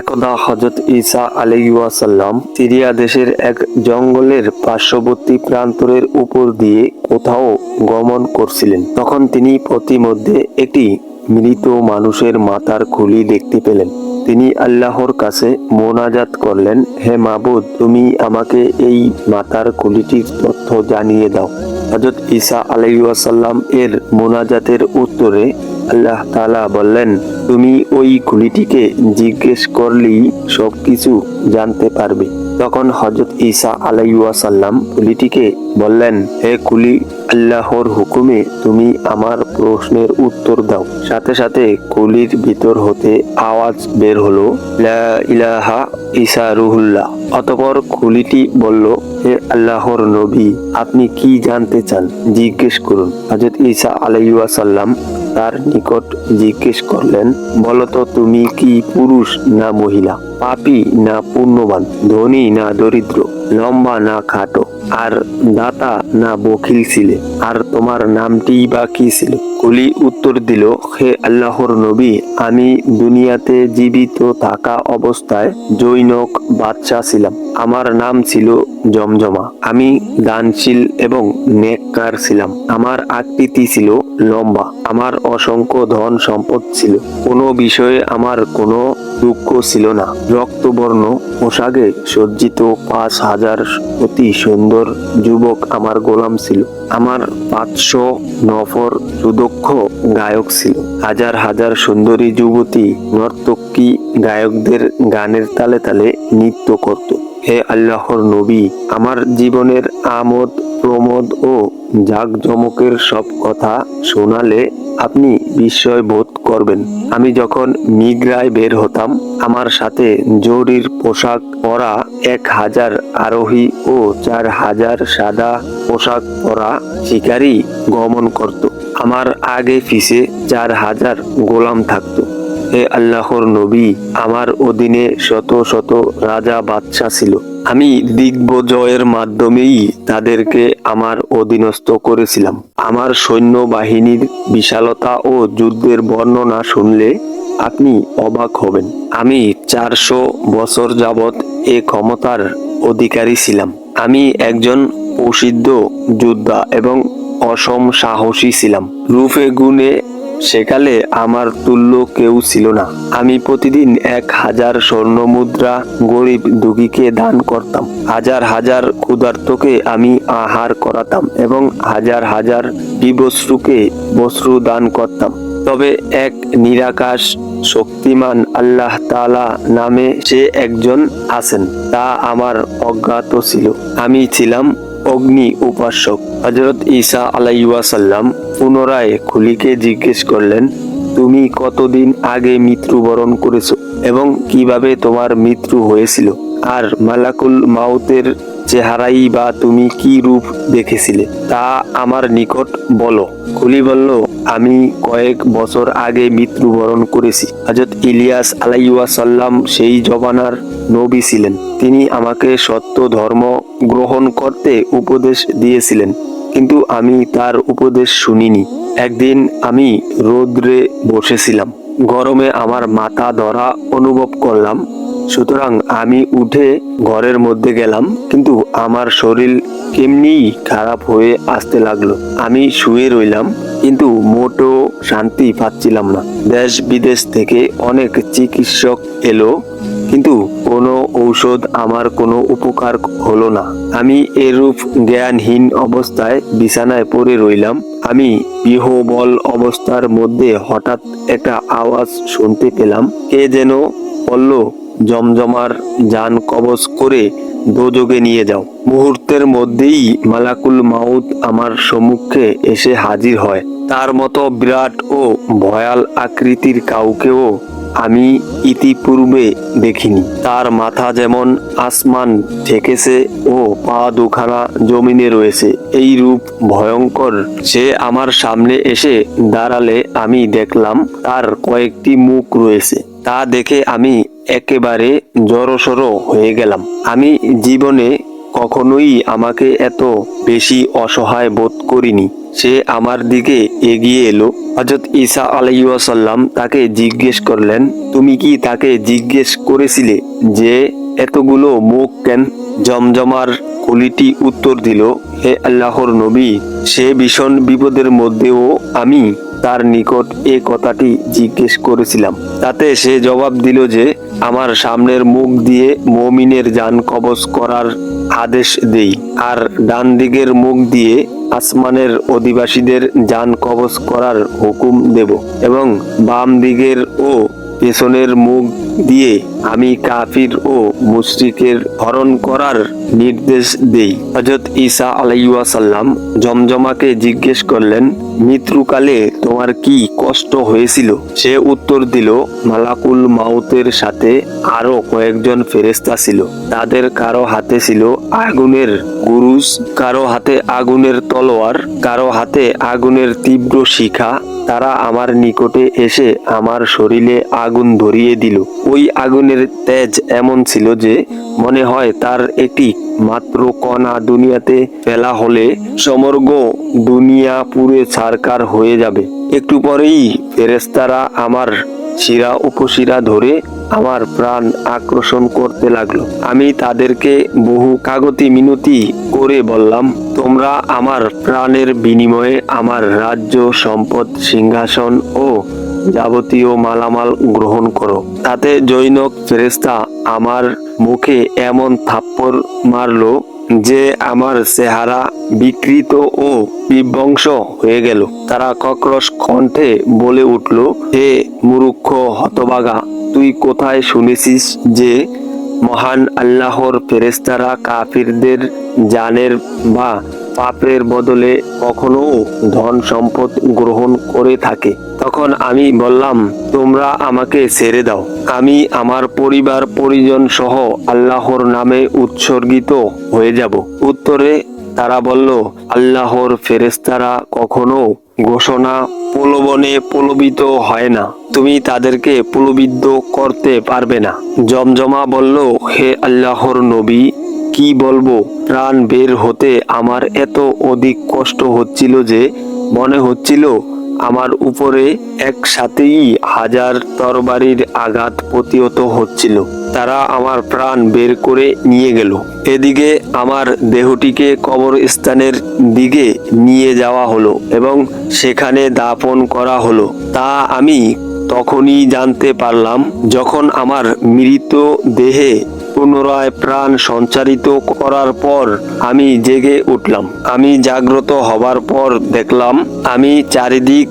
একদা হজরত ঈসা আলাইসাল্লাম সিরিয়া দেশের এক জঙ্গলের পার্শ্ববর্তী প্রান্তরের উপর দিয়ে কোথাও গমন করছিলেন। তখন তিনি প্রতিমধ্যে একটি মৃত মানুষের মাথার খুলি দেখতে পেলেন। তিনি আল্লাহর কাছে মোনাজাত করলেন, হে মাবুদ, তুমি আমাকে এই মাথার খুলিটির তথ্য জানিয়ে দাও। হজরত ঈসা আলাইসাল্লাম এর মোনাজাতের উত্তরে আল্লাহ তালা বললেন, তুমি ওই খুলিটিকে জিজ্ঞেস করলেই সবকিছু জানতে পারবে। তখন হজরত ঈসা আলাইসাল্লাম খুলিটিকে বললেন, হে কুলি আল্লাহর হুকুমে তুমি আমার প্রশ্নের উত্তর দাও। সাথে সাথে কুলির ভিতর হতে আওয়াজ বের হলো ইলাহা ঈসা রুহুল্লাহ অতপর খুলিটি বলল, হে আল্লাহর নবী, আপনি কি জানতে চান? জিজ্ঞেস করুন। হজরত ঈসা আলাইসাল্লাম তার নিকট জিজ্ঞেস করলেন, বলতো তুমি কি পুরুষ না মহিলা? পাপি না পুণ্যবান? ধনী না দরিদ্র? লম্বা না খাটো? আর দাতা না বকিল ছিলে? আর তোমার নামটি বা কি ছিল? কুলি উত্তর দিল, হে আল্লাহর নবী, আমি দুনিয়াতে জীবিত থাকা অবস্থায় জৈনক বাদশা ছিলাম। আমার নাম ছিল জমজমা। আমি দানশীল এবং নেককার ছিলাম। আমার আকৃতি ছিল লম্বা। আমার অসংখ্য ধন সম্পদ ছিল। কোনো বিষয়ে আমার কোনো দুঃখ ছিল না। রক্তবর্ণ পোশাকে সজ্জিত পাঁচ হাজার অতি সুন্দর যুবক আমার গোলাম ছিল। আমার পাঁচশো নফর সুদক্ষ গায়ক ছিল। হাজার হাজার সুন্দরী যুবতী নর্তকী গায়কদের গানের তালে তালে নৃত্য করত। হে আল্লাহর নবী, আমার জীবনের আমোদ, প্রমোদ ও জাঁকজমকের সব কথা শোনালে আপনি বিস্ময় বোধ করবেন। আমি যখন নিগ্রায় বের হতাম, আমার সাথে জরির পোশাক পরা এক হাজার আরোহী ও চার হাজার সাদা পোশাক পরা শিকারী গমন করত। আমার আগে পিছে চার হাজার গোলাম থাকতো। হে আল্লাহর নবী, আমার অধীনে শত শত রাজা বাদশা ছিল। আমি দিগ্বজয়ের মাধ্যমেই তাদেরকে আমার অধীনস্থ করেছিলাম। আমার সৈন্য বাহিনীর বিশালতা ও যুদ্ধের বর্ণনা শুনলে আপনি অবাক হবেন। আমি চারশো বছর যাবৎ এ ক্ষমতার অধিকারী ছিলাম। আমি একজন প্রসিদ্ধ যোদ্ধা এবং অসম সাহসী ছিলাম। রূপে গুণে সেকালে আমার তুল্য কেউ ছিল না। আমি প্রতিদিন এক হাজার স্বর্ণ মুদ্রা গরিব দুঃখীকে দান করতাম। হাজার হাজার ক্ষুধার্তকে আমি আহার করাতাম এবং হাজার হাজার বিবস্ত্রুকে বস্ত্র দান করতাম। তবে এক নিরাকাশ, শক্তিমান আল্লাহ তালা নামে সে একজন আছেন, তা আমার অজ্ঞাত ছিল। আমি ছিলাম অগ্নি উপাসক হজরত ঈসা আলাইসাল্লাম পুনরায় খুলিকে জিজ্ঞেস করলেন, তুমি কতদিন আগে মৃত্যুবরণ করেছ এবং কীভাবে তোমার মৃত্যু হয়েছিল? আর মালাকুল মাউতের চেহারাই বা তুমি কি রূপ দেখেছিলে? তা আমার নিকট বলো। খুলি বলল, আমি কয়েক বছর আগে মৃত্যুবরণ করেছি। হজরত ইলিয়াস আলাইসাল্লাম সেই জবানার নবী ছিলেন। তিনি আমাকে সত্য ধর্ম গ্রহণ করতে উপদেশ দিয়েছিলেন, কিন্তু আমি তার উপদেশ শুনিনি। একদিন আমি রৌদ্রে বসেছিলাম, গরমে আমার মাথা ধরা অনুভব করলাম। সুতরাং আমি উঠে ঘরের মধ্যে গেলাম, কিন্তু আমার শরীর কেমনি খারাপ হয়ে আসতে লাগল। আমি শুয়ে রইলাম, কিন্তু মোটো শান্তি পাচ্ছিলাম না। দেশ বিদেশ থেকে অনেক চিকিৎসক এলো। কিন্তু কোনো ঔষধ আমার কোনো উপকার হলো না। আমি এরূপ জ্ঞানহীন অবস্থায় বিছানায় পড়ে রইলাম। আমি বিহবল অবস্থার মধ্যে হঠাৎ একটা আওয়াজ শুনতে পেলাম। কে যেন বলল, জমজমার যান কবজ করে দোজগে নিয়ে যাও। মুহূর্তের মধ্যেই মালাকুল মাউত আমার সম্মুখে এসে হাজির হয়। তার মতো বিরাট ও ভয়াল আকৃতির কাউকেও আমি ইতিপূর্বে দেখিনি। তার মাথা যেমন আসমান ঠেকেছে ও পা দুখানা জমিনে রয়েছে, এই রূপ ভয়ঙ্কর। সে আমার সামনে এসে দাঁড়ালে আমি দেখলাম তার কয়েকটি মুখ রয়েছে। তা দেখে আমি একেবারে জড়সড় হয়ে গেলাম। আমি জীবনে কখনোই আমাকে এত বেশি অসহায় বোধ করিনি। সে আমার দিকে এগিয়ে এলো। হজরত ঈসা আলাইসাল্লাম তাকে জিজ্ঞেস করলেন, তুমি কি তাকে জিজ্ঞেস করেছিলে যে এতগুলো মুখ কেন? জমজমার কলিটি উত্তর দিল, হে আল্লাহর নবী, সে ভীষণ বিপদের মধ্যেও আমি তার নিকট এ কথাটি জিজ্ঞেস করেছিলাম। তাতে সে জবাব দিল যে, আমার সামনের মুখ দিয়ে মমিনের যান কবজ করার আদেশ দেই, আর ডান দিকের মুখ দিয়ে আসমানের অধিবাসীদের যান কবজ করার হুকুম দেব এবং বাম দিকের ও পেছনের মুখ দিয়ে আমি কাফির ও মুশরিকের হরণ করার নির্দেশ দেই। হজরত ঈসা আলাইসাল্লাম জমজমাকে জিজ্ঞেস করলেন, মৃত্যুকালে তোমার কি কষ্ট হয়েছিল? সে উত্তর দিল, মালাকুল মাউতের সাথে আরও কয়েকজন ফেরেস্তা ছিল। তাদের কারও হাতে ছিল আগুনের গুরুজ, কারও হাতে আগুনের তলোয়ার, কারও হাতে আগুনের তীব্র শিখা তারা আমার নিকটে এসে আমার শরীরে আগুন ধরিয়ে দিল। ওই আগুনের তেজ এমন ছিল যে মনে হয় তার এটি মাত্র কণা দুনিয়াতে ফেলা হলে সমর্গ দুনিয়া পুরে ছারকার হয়ে যাবে। একটু পরেই ফেরেস্তারা আমার শিরা উপশিরা ধরে আমার প্রাণ আকর্ষণ করতে লাগল। আমি তাদেরকে বহু কাগতি মিনতি করে বললাম, তোমরা আমার প্রাণের বিনিময়ে আমার রাজ্য, সম্পদ, সিংহাসন ও যাবতীয় মালামাল গ্রহণ করো। তাতে জৈনক ফেরেস্তা আমার মুখে এমন থাপ্পড় মারল যে আমার চেহারা বিকৃত ও বিধ্বংস হয়ে গেল। তারা কক্রস কণ্ঠে বলে উঠল, হে মুরুক্ষ হতবাগা, তুই কোথায় শুনেছিস যে মহান আল্লাহর ফেরেস্তারা কাফিরদের জানের বা পাপের বদলে কখনো ধন সম্পদ গ্রহণ করে থাকে। তখন আমি বললাম, তোমরা আমাকে ছেড়ে দাও। আমি আমার পরিবার, পরিজন সহ আল্লাহর নামে উৎসর্গিত হয়ে যাব। উত্তরে তারা বলল, আল্লাহর ফেরেস্তারা কখনো ঘোষণা প্রলোভনে প্রলোভিত হয় না। তুমি তাদেরকে প্রলোভিত করতে পারবে না। জমজমা বলল, হে আল্লাহর নবী কি বলব? প্রাণ বের হতে আমার এত অধিক কষ্ট হচ্ছিল যে মনে হচ্ছিল আমার উপরে একসাথেই হাজার তরবারির আঘাত প্রতিহত হচ্ছিল। তারা আমার প্রাণ বের করে নিয়ে গেল। এদিকে আমার দেহটিকে কবরস্থানের দিকে নিয়ে যাওয়া হলো এবং সেখানে দাফন করা হলো। তা আমি তখনই জানতে পারলাম, যখন আমার মৃত দেহে পুনরায় প্রাণ সঞ্চারিত করার পর আমি জেগে উঠলাম। আমি জাগ্রত হবার পর দেখলাম, আমি চারিদিক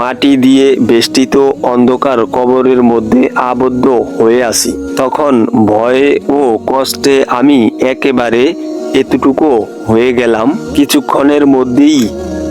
মাটি দিয়ে বেষ্টিত অন্ধকার কবরের মধ্যে আবদ্ধ হয়ে আসি তখন ভয়ে ও কষ্টে আমি একেবারে এতটুকু হয়ে গেলাম। কিছুক্ষণের মধ্যেই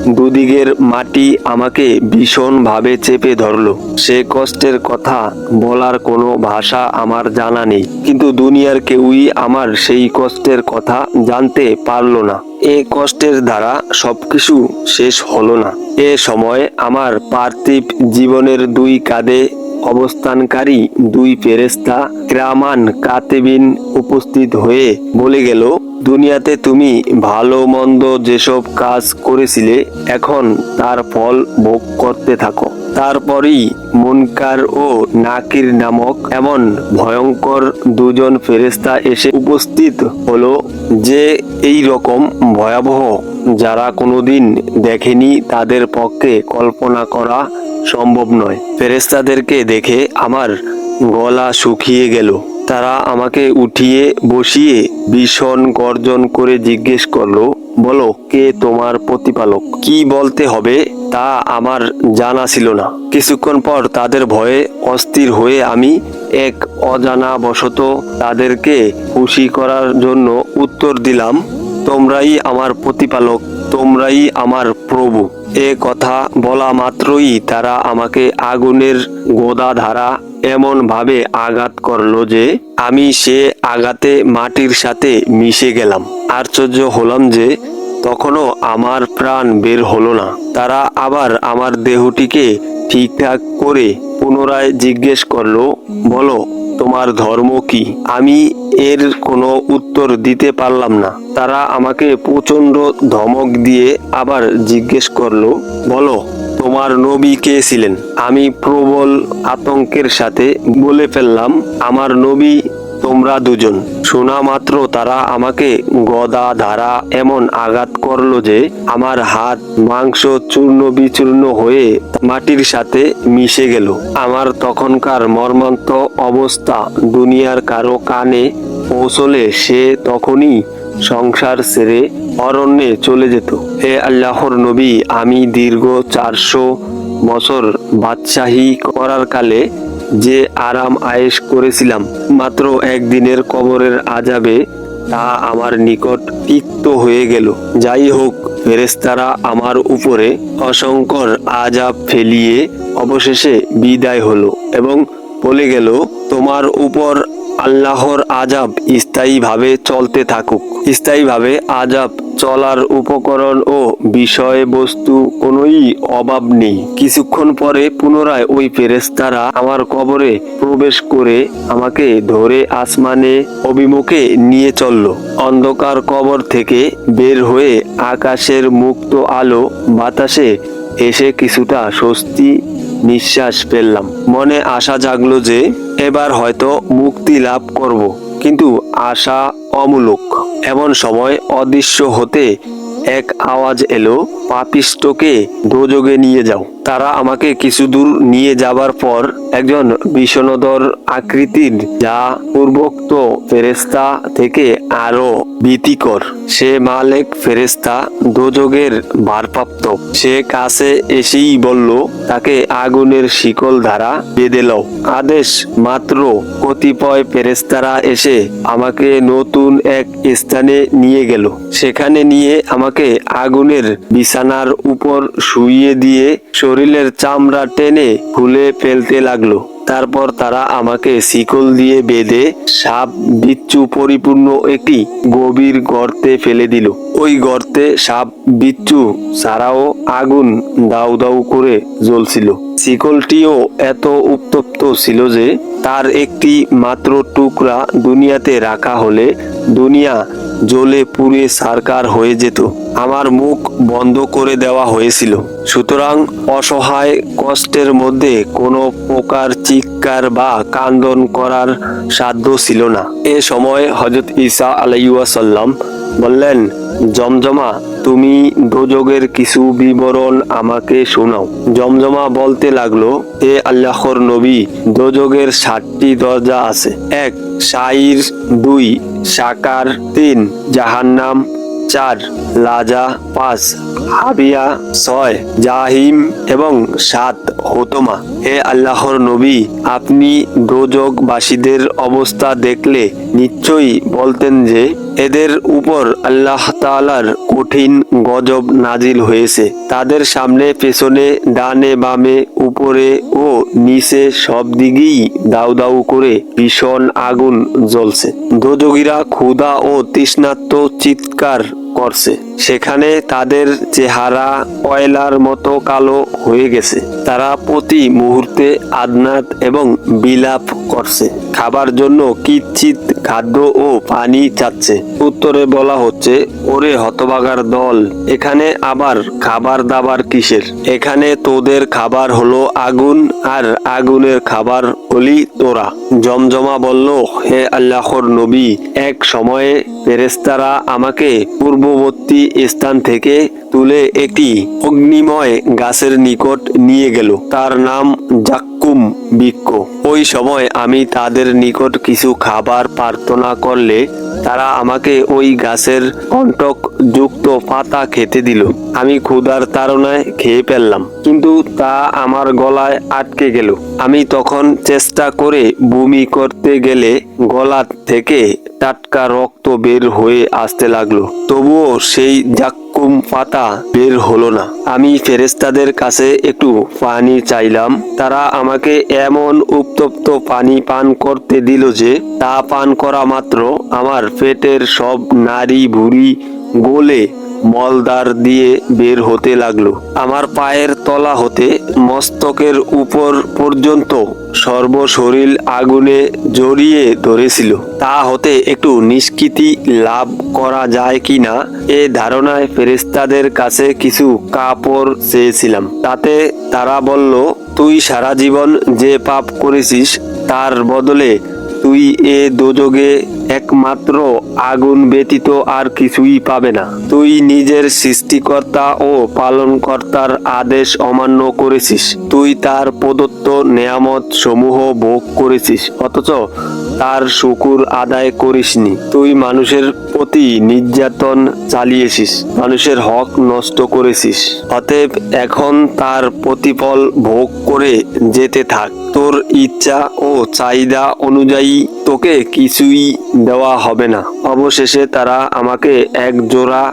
দুদিকের মাটি আমাকে ভীষণভাবে চেপে ধরলো। সে কষ্টের কথা বলার কোনো ভাষা আমার জানা নেই। কিন্তু দুনিয়ার কেউই আমার সেই কষ্টের কথা জানতে পারল না। এ কষ্টের দ্বারা সবকিছু শেষ হলো না। এ সময় আমার পার্থিব জীবনের দুই কাঁধে অবস্থানকারী দুই ফেরেস্তা ক্রামান কাতেবিন উপস্থিত হয়ে বলে গেল দুনিয়াতে তুমি ভালো মন্দ যেসব কাজ করেছিলে, এখন তার ফল ভোগ করতে থাকো। তারপরই মুনকার ও নাকির নামক এমন ভয়ঙ্কর দুজন ফেরেস্তা এসে উপস্থিত হলো যে এই রকম ভয়াবহ যারা কোনোদিন দেখেনি তাদের পক্ষে কল্পনা করা সম্ভব নয়। ফেরেস্তাদেরকে দেখে আমার গলা শুকিয়ে গেল। তারা আমাকে উঠিয়ে বসিয়ে ভীষণ গর্জন করে জিজ্ঞেস করল, বলো, কে তোমার প্রতিপালক? কি বলতে হবে তা আমার জানা ছিল না। কিছুক্ষণ পর তাদের ভয়ে অস্থির হয়ে আমি এক অজানা বশত তাদেরকে খুশি করার জন্য উত্তর দিলাম, তোমরাই আমার প্রতিপালক, তোমরাই আমার প্রভু। এ কথা বলা মাত্রই তারা আমাকে আগুনের গোদা ধারা এমন ভাবে আঘাত করল যে আমি সে আঘাতে মাটির সাথে মিশে গেলাম। আশ্চর্য হলাম যে তখনও আমার প্রাণ বের হলো না। তারা আবার আমার দেহটিকে ঠিকঠাক করে পুনরায় জিজ্ঞেস করল, বলো তোমার ধর্ম কি? আমি এর কোনো উত্তর দিতে পারলাম না। তারা আমাকে প্রচণ্ড ধমক দিয়ে আবার জিজ্ঞেস করল, বলো, তোমার নবী কে ছিলেন? আমি প্রবল আতঙ্কের সাথে বলে ফেললাম, আমার নবী তোমরা দুজন। শোনা মাত্র তারা আমাকে গদা, ধারা এমন আঘাত করল যে আমার হাত মাংস চূর্ণ বিচূর্ণ হয়ে মাটির সাথে মিশে গেল। আমার তখনকার মর্মান্ত অবস্থা দুনিয়ার কারও কানে পৌঁছলে সে তখনই সংসার ছেড়ে অরণ্যে চলে যেত। হে আল্লাহর নবী, আমি দীর্ঘ চারশো বছর বাদশাহী করার কালে যে আরাম আয়েস করেছিলাম, মাত্র একদিনের কবরের আজাবে তা আমার নিকট তিক্ত হয়ে গেল। যাই হোক ফেরেস্তারা আমার উপরে অসংকর আজাব ফেলিয়ে অবশেষে বিদায় হলো এবং বলে গেল, তোমার উপর আল্লাহর আজাব স্থায়ীভাবে চলতে থাকুক। স্থায়ীভাবে আজাব চলার উপকরণ ও বিষয়বস্তু কোনোই অভাব নেই। কিছুক্ষণ পরে পুনরায় ওই ফেরেস্তারা আমার কবরে প্রবেশ করে আমাকে ধরে আসমানে অভিমুখে নিয়ে চলল। অন্ধকার কবর থেকে বের হয়ে আকাশের মুক্ত আলো বাতাসে এসে কিছুটা স্বস্তি নিঃশ্বাস ফেললাম। মনে আশা জাগলো যে এবার হয়তো মুক্তি লাভ করব। কিন্তু আশা অমূলক। এমন সময় অদৃশ্য হতে এক আওয়াজ এলো, পাপিষ্টকে দোজগে নিয়ে যাও। তারা আমাকে কিছু দূর নিয়ে যাবার পর একজন বিষণদর আকৃতির যা পূর্বোক্ত ফেরেস্তা থেকে আরও ভীতিকর। সে মালেক ফেরেস্তা দোজগের ভারপ্রাপ্ত। সে কাছে এসেই বলল, তাকে আগুনের শিকল দ্বারা বেঁধে লও। আদেশ মাত্র কতিপয় ফেরেস্তারা এসে আমাকে নতুন এক স্থানে নিয়ে গেল। সেখানে নিয়ে আমাকে আগুনের বিছানার উপর শুইয়ে দিয়ে শরীরের চামড়া টেনে খুলে ফেলতে লাগল। তারপর তারা আমাকে শিকল দিয়ে বেঁধে সাপ বিচ্ছু পরিপূর্ণ একটি গভীর গর্তে ফেলে দিল। ওই গর্তে সাপ বিচ্ছু ছাড়াও আগুন দাউ দাউ করে জ্বলছিল। শিকলটিও এত উত্তপ্ত ছিল যে তার একটি মাত্র টুকরা দুনিয়াতে রাখা হলে দুনিয়া জ্বলে পুড়ে সারকার হয়ে যেত। আমার মুখ বন্ধ করে দেওয়া হয়েছিল। সুতরাং অসহায় কষ্টের মধ্যে কোনো প্রকার চিৎকার বা কান্দন করার সাধ্য ছিল না। এ সময় হজরত ঈসা আলাইসাল্লাম বললেন জমজমা, তুমি দোজগের কিছু বিবরণ আমাকে শোনাও। জমজমা বলতে লাগল এ আল্লাহর নবী দোজগের ষাটটি দরজা আছে। এক, সাইর। দুই, সাকার। তিন, জাহান্নাম। চার, লাজা পাঁচ, হাবিয়া ছয়, জাহিম এবং সাত, হোতমা। হে আল্লাহর নবী, আপনি দোজকবাসীদের অবস্থা দেখলে নিশ্চয়ই বলতেন যে, এদের উপর আল্লাহ তাআলার কঠিন গজব নাজিল হয়েছে। তাদের সামনে, পেছনে, ডানে বামে, উপরে ও নিচে সব দিকেই দাউ দাউ করে ভীষণ আগুন জ্বলছে। দোযোগীরা ক্ষুধা ও তৃষ্ণার্ত চিৎকার করছে। সেখানে তাদের চেহারা কয়লার মতো কালো হয়ে গেছে। তারা প্রতি মুহূর্তে আদনাত এবং বিলাপ করছে। খাবার জন্য কিচ্ছিত খাদ্য ও পানি চাচ্ছে। উত্তরে বলা হচ্ছে, ওরে হতবাগার দল, এখানে আবার খাবার দাবার কিসের? এখানে তোদের খাবার হলো আগুন, আর আগুনের খাবার হলি তোরা। জমজমা বলল, হে আল্লাহর নবী, এক সময়ে ফেরেস্তারা আমাকে পূর্ববর্তী স্থান থেকে তুলে একটি অগ্নিময় গাছের নিকট নিয়ে গেল। তার নাম জাক্কুম বৃক্ষ। ওই সময় আমি তাদের নিকট কিছু খাবার প্রার্থনা করলে তারা আমাকে ওই গাছের কণ্টক যুক্ত পাতা খেতে দিল। আমি ক্ষুধার তাড়নায় খেয়ে ফেললাম, কিন্তু তা আমার গলায় আটকে গেল। আমি তখন চেষ্টা করে বমি করতে গেলে গলা থেকে টাটকা রক্ত বের হয়ে আসতে লাগল। তবুও সেই জাক্কুম পাতা বের হলো না। আমি ফেরেস্তাদের কাছে একটু পানি চাইলাম। তারা আমাকে এমন উত্তপ্ত পানি পান করতে দিল যে, তা পান করা মাত্র আমার পেটের সব নারী ভুড়ি গলে মলদার দিয়ে বের হতে লাগল। আমার পায়ের তলা হতে মস্তকের উপর পর্যন্ত সর্বশরীর আগুনে জড়িয়ে ধরেছিল। তা হতে একটু নিষ্কৃতি লাভ করা যায় কি না, এ ধারণায় ফেরেস্তাদের কাছে কিছু কাপড় চেয়েছিলাম। তাতে তারা বলল, তুই সারা জীবন যে পাপ করেছিস, তার বদলে তুই এ দোজগে একমাত্র আগুন ব্যতীত আর কিছুই পাবে না। তুই নিজের সৃষ্টিকর্তা ও পালনকর্তার আদেশ অমান্য করেছিস। তুই তার প্রদত্ত নিয়ামত সমূহ ভোগ করেছিস। অথচ তার শুকুর আদায় করিসনি। তুই মানুষের প্রতি নির্যাতন চালিয়েছিস, মানুষের হক নষ্ট করেছিস। অতএব এখন তার প্রতিফল ভোগ করে যেতে থাক। তোর ইচ্ছা ও চাহিদা অনুযায়ী তোকে কিছুই দেওয়া হবে না। অবশেষে তারা আমাকে এক জোড়া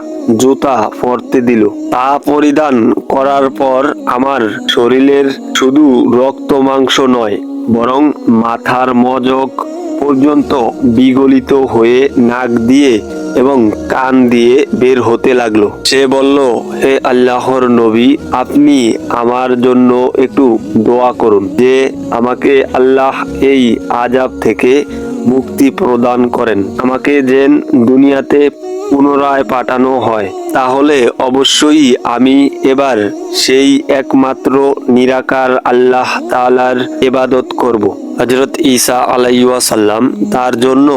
জুতা পরতে দিল। তা পরিধান করার পর আমার শরীরের শুধু রক্ত মাংস নয়, বরং মাথার মজক পর্যন্ত বিগলিত হয়ে নাক দিয়ে এবং কান দিয়ে বের হতে লাগল। সে বলল, হে আল্লাহর নবী, আপনি আমার জন্য একটু দোয়া করুন যে আমাকে আল্লাহ এই আজাব থেকে মুক্তি প্রদান করেন। আমাকে যেন দুনিয়াতে পুনরায় পাঠানো হয়। তাহলে অবশ্যই আমি এবার সেই একমাত্র নিরাকার আল্লাহ তালার এবাদত করব। হজরত ঈসা আলাইসাল্লাম তার জন্য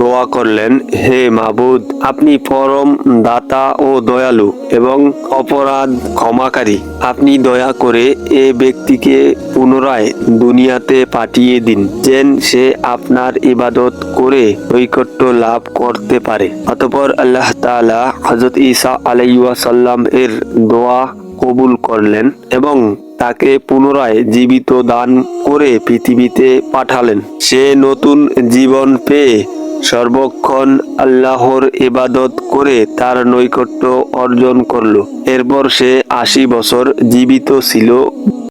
দোয়া করলেন, হে মাবুদ, আপনি পরম দাতা ও দয়ালু এবং অপরাধ ক্ষমাকারী। আপনি দয়া করে এ ব্যক্তিকে পুনরায় দুনিয়াতে পাঠিয়ে দিন, যেন সে আপনার ইবাদত করে নৈকট্য লাভ করতে পারে। অতপর আল্লাহ তালা হজরত ঈসা আলাইসাল্লাম এর দোয়া কবুল করলেন এবং তাকে পুনরায় জীবিত দান করে পৃথিবীতে পাঠালেন। সে নতুন জীবন পেয়ে সর্বক্ষণ আল্লাহর ইবাদত করে তার নৈকট্য অর্জন করল। এরপর সে আশি বছর জীবিত ছিল।